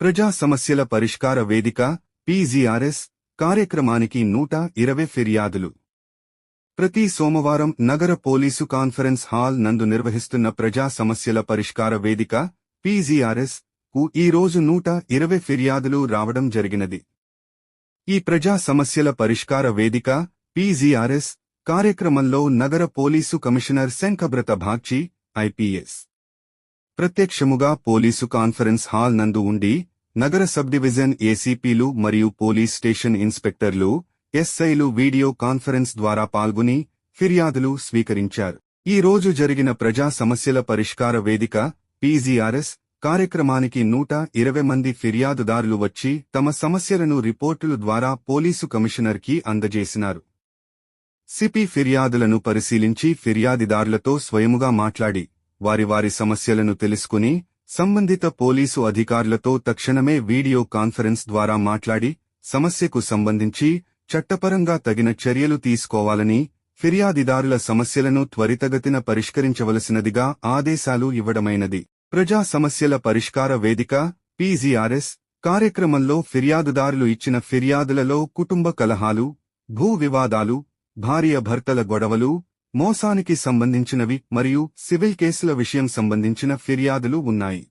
ప్రజా సమస్యల పరిష్కార వేదిక పీజీఆర్ఎస్ కార్యక్రమానికి నూట ఇరవై ఫిర్యాదులు. ప్రతి సోమవారం నగర పోలీసు కాన్ఫరెన్స్ హాల్ నందు నిర్వహిస్తున్న ప్రజా సమస్యల పరిష్కార వేదిక పీజీఆర్ఎస్కు ఈ రోజు నూట ఇరవై ఫిర్యాదులు రావడం జరిగినది. ఈ ప్రజా సమస్యల పరిష్కార వేదిక పీజీఆర్ఎస్ కార్యక్రమంలో నగర police commissioner Shankhabrata Bagchi IPS. ప్రత్యక్షముగా police conference hall నందు ఉండి నగర సబ్ డివిజన్ ఏసీపీలు మరియు పోలీస్ స్టేషన్ ఇన్స్పెక్టర్లు ఎస్ఐలు వీడియో కాన్ఫరెన్స్ ద్వారా పాల్గొని ఫిర్యాదులు స్వీకరించారు. ఈ రోజు జరిగిన ప్రజా సమస్యల పరిష్కార వేదిక పీజీఆర్ఎస్ కార్యక్రమానికి నూట ఇరవై మంది ఫిర్యాదుదారులు వచ్చి తమ సమస్యలను రిపోర్టుల ద్వారా పోలీసు కమిషనర్కి అందజేసినారు. సిపి ఫిర్యాదులను పరిశీలించి ఫిర్యాదిదారులతో స్వయముగా మాట్లాడి వారి వారి సమస్యలను తెలుసుకుని సంబంధిత పోలీసు అధికారులతో తక్షణమే వీడియో కాన్ఫరెన్స్ ద్వారా మాట్లాడి సమస్యకు సంబంధించి చట్టపరంగా తగిన చర్యలు తీసుకోవాలని ఫిర్యాదిదారుల సమస్యలను త్వరితగతిన పరిష్కరించవలసినదిగా ఆదేశాలు ఇవ్వడమైనది. ప్రజా సమస్యల పరిష్కార వేదిక పీజీఆర్ఎస్ కార్యక్రమంలో ఫిర్యాదుదారులు ఇచ్చిన ఫిర్యాదులలో కుటుంబ కలహాలు భూ వివాదాలు భార్య భర్తల గొడవలు మోసానికి సంబంధించినవి మరియు సివిల్ కేసుల విషయం సంబంధించిన ఫిర్యాదులు ఉన్నాయి.